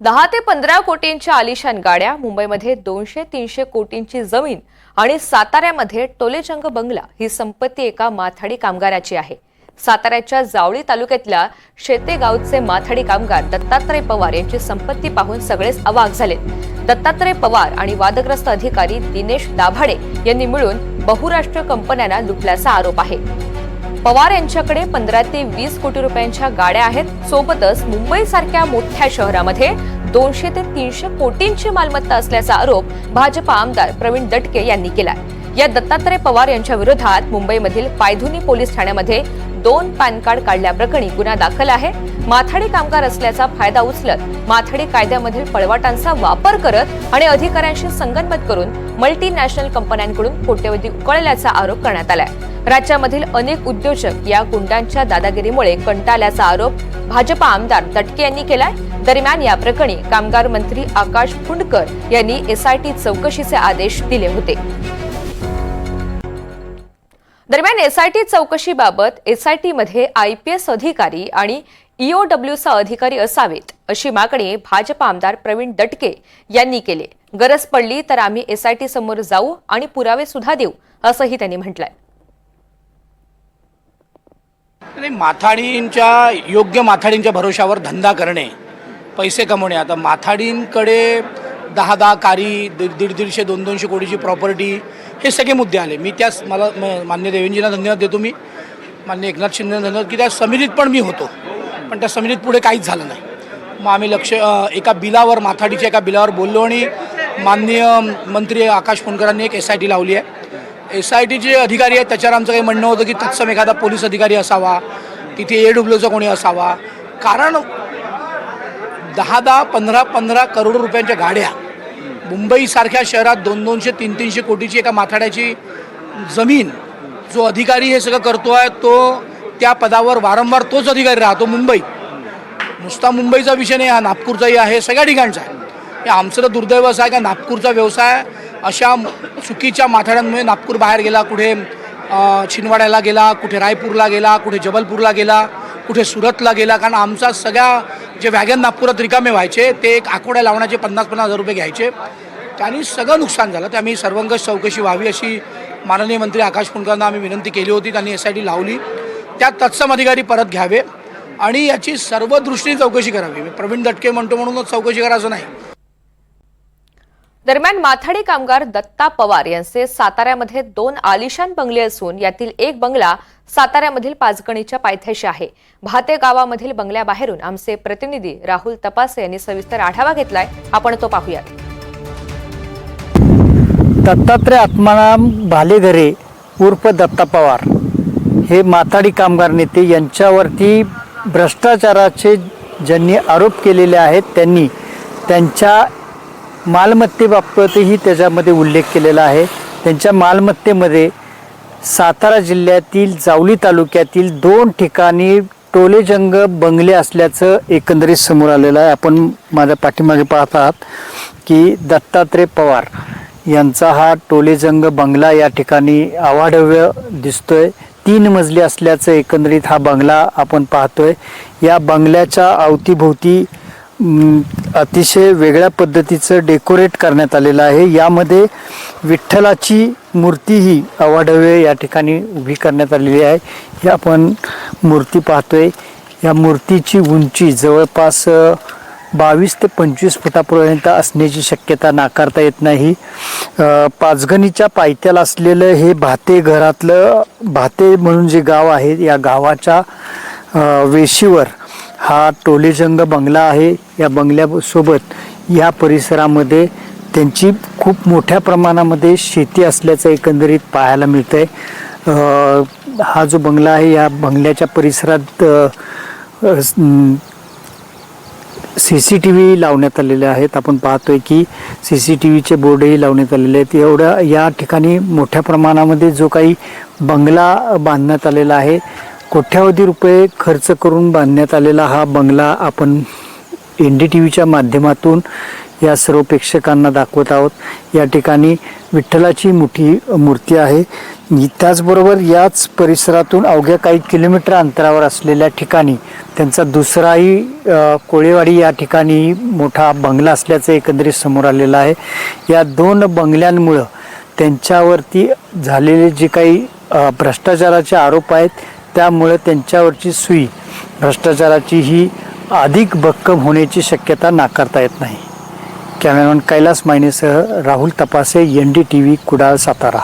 दहा ते पंधरा कोटींच्या आलिशान गाड्या मुंबईमध्ये दोनशे तीनशे कोटींची जमीन आणि साताऱ्यामध्ये टोलेजंग बंगला ही संपत्ती एका माथाडी कामगाराची आहे. साताऱ्याच्या जावळी तालुक्यातल्या शेते गावचे माथाडी कामगार दत्तात्रय पवार यांची संपत्ती पाहून सगळेच अवाक झाले दत्तात्रय पवार आणि वादग्रस्त अधिकारी दिनेश दाभाडे यांनी मिळून बहुराष्ट्रीय कंपन्यांना लुटल्याचा आरोप आहे. पवार यांच्याकडे पंधरा ते वीस कोटी रुपयांच्या गाड्या आहेत. सोबतच मुंबईसारख्या मोठ्या शहरामध्ये दोनशे ते तीनशे कोटींची मालमत्ता असल्याचा आरोप भाजपा आमदार प्रवीण दटके यांनी केलाय. या दत्तात्रय पवार यांच्या विरोधात मुंबईमधील पायधुनी पोलीस ठाण्यामध्ये दोन पॅन कार्ड काढल्याप्रकरणी गुन्हा दाखल आहे. माथाडी कामगार असल्याचा फायदा उचलत माथाडी कायद्यामधील पळवाटांचा वापर करत आणि अधिकाऱ्यांशी संगनमत करून मल्टीनॅशनल कंपन्यांकडून कोट्यवधी उकळल्याचा आरोप करण्यात आलाय. राज्यामधील अनेक उद्योजक या गुंडांच्या दादागिरीमुळे कंटाळल्याचा आरोप भाजपा आमदार दटके यांनी केलाय. दरम्यान या प्रकरणी कामगार मंत्री आकाश फुंडकर यांनी एसआयटी चौकशीचे आदेश दिले होते. दरम्यान एसआयटी चौकशीबाबत एसआयटीमध्ये आय पी आयपीएस अधिकारी आणि ईओडब्ल्यूचा अधिकारी असावेत अशी मागणी भाजप आमदार प्रवीण दटके यांनी केली. गरज पडली तर आम्ही एसआयटी समोर जाऊ आणि पुरावे सुद्धा देऊ असंही त्यांनी म्हटलंय. माथाडींच्या योग्य माथाडींच्या भरोशावर धंदा करणे पैसे कमवणे. आता माथाडींकडे दहा दहा कारी दीड दीड दीडशे दोन दोनशे कोटीची प्रॉपर्टी हे सगळे मुद्दे आले. मी त्यास मला म- मान्य देवेंजींना धन्यवाद देतो मी. मान्य एकनाथ शिंदेना धन्यवाद की त्या समितीत पण मी होतो. पण त्या समितीत पुढे काहीच झालं नाही. मग आम्ही लक्ष अ, एका बिलावर माथाडीच्या एका बिलावर बोललो आणि माननीय मंत्री आकाश फोनकरांनी एक एस आय टी लावली आहे. एस आय टीचे अधिकारी आहेत त्याच्यावर आमचं काही म्हणणं होतं की तत्सम एखादा पोलीस अधिकारी असावा तिथे ए डब्ल्यूचा कोणी असावा. कारण दहा दहा पंधरा पंधरा करोड रुपयांच्या गाड्या. मुंबईसारख्या शहरात दोन दोनशे तीन तीनशे कोटीची एका माथाड्याची जमीन जो अधिकारी हे सगळं करतो आहे तो त्या पदावर वारंवार तोच अधिकारी राहतो मुंबई. नुसता मुंबईचा विषय नाही हा नागपूरचाही आहे सगळ्या ठिकाणचा आहे. हे आमचं तर दुर्दैव असं आहे का नागपूरचा व्यवसाय अशा चुकीच्या माथाड्यांमुळे नागपूर बाहेर गेला कुठे छिनवाड्याला छिंदवाड्याला गेला कुठे रायपूरला गेला कुठे जबलपूरला गेला कुठे सुरतला गेला कारण आमचा सगळ्या जे वॅगन नागपुरात रिकामे व्हायचे ते एक आकोड्या लावण्याचे पन्नास पन्नास हजार रुपये घ्यायचे. त्यांनी सगळं नुकसान झालं. त्यामुळे सर्वंकष चौकशी व्हावी अशी माननीय मंत्री आकाश कुंडकरांना आम्ही विनंती केली होती. त्यांनी एस आय टी लावली. त्या तत्सम अधिकारी परत घ्यावे आणि याची सर्व दृष्टीने चौकशी करावी. मी प्रवीण दटके म्हणतो म्हणूनच चौकशी करा असं नाही. दरम्यान माथाडी कामगार दत्ता पवार यांचे साताऱ्यामध्ये दोन आलिशान बंगले असून यातील एक बंगला साताऱ्यामधील पाचगणीच्या पायथ्याशी आहे. भाते गावामधील बंगल्याबाहेरून आमचे प्रतिनिधी राहुल तपासे यांनी सविस्तर आढावा घेतलाय. आपण तो पाहूयात. दत्तात्रय आत्माराम भालेघरे उर्फ दत्ता पवार हे माथाडी कामगार नेते. यांच्यावरती भ्रष्टाचाराचे ज्यांनी आरोप केलेले आहेत त्यांनी त्यांच्या मालमत्तेबाबतही त्याच्यामध्ये उल्लेख केलेला आहे. त्यांच्या मालमत्तेमध्ये सातारा जिल्ह्यातील जावली तालुक्यातील दोन ठिकाणी टोलेजंग बंगले असल्याचं एकंदरीत समोर आलेलं आहे. आपण माझ्या पाठीमागे पाहत आहात की दत्तात्रय पवार यांचा हा टोलेजंग बंगला या ठिकाणी अवाढव्य दिसतोय. तीन मजली असल्याचं एकंदरीत हा बंगला आपण पाहतोय. या बंगल्याच्या अवतीभोवती अतिशय वेगळ्या पद्धतीचं डेकोरेट करण्यात आलेलं आहे. यामध्ये विठ्ठलाची मूर्तीही अवाढव्य या ठिकाणी उभी करण्यात आलेली आहे. ही आपण मूर्ती पाहतोय. या मूर्तीची उंची जवळपास बावीस ते पंचवीस फुटापर्यंत असण्याची शक्यता नाकारता येत नाही. पाचगणीच्या पायथ्याला असलेलं हे भाते घरातलं भाते म्हणून जे गाव आहे या गावाच्या वेशीवर हा टोलेजंग बंगला आहे. या बंगल्यासोबत या परिसरामध्ये त्यांची खूप मोठ्या प्रमाणामध्ये शेती असल्याचं एकंदरीत पाहायला मिळतं आहे हा जो बंगला आहे या बंगल्याच्या परिसरात सी सी टी व्ही लावण्यात आलेले आहेत. आपण पाहतोय की सी सी टी व्हीचे बोर्डही लावण्यात आलेले आहेत. एवढ्या या ठिकाणी मोठ्या प्रमाणामध्ये जो काही बंगला बांधण्यात आलेला आहे कोट्यावधी रुपये खर्च करून बांधण्यात आलेला हा बंगला आपण एन डी टी व्हीच्या माध्यमातून या सर्व प्रेक्षकांना दाखवत आहोत. या ठिकाणी विठ्ठलाची मोठी मूर्ती आहे. त्याचबरोबर याच परिसरातून अवघ्या काही किलोमीटर अंतरावर असलेल्या ठिकाणी त्यांचा दुसराही कोळेवाडी या ठिकाणी मोठा बंगला असल्याचं एकंदरीत समोर आलेलं आहे. या दोन बंगल्यांमुळं त्यांच्यावरती झालेले जे काही भ्रष्टाचाराचे आरोप आहेत त्यामुळे त्यांच्यावरची सुई भ्रष्टाचाराची ही अधिक भक्कम होण्याची शक्यता नाकारता येत नाही. Cameraman Kailas मायनेसह Rahul Tapase N D T V Kudal Satara.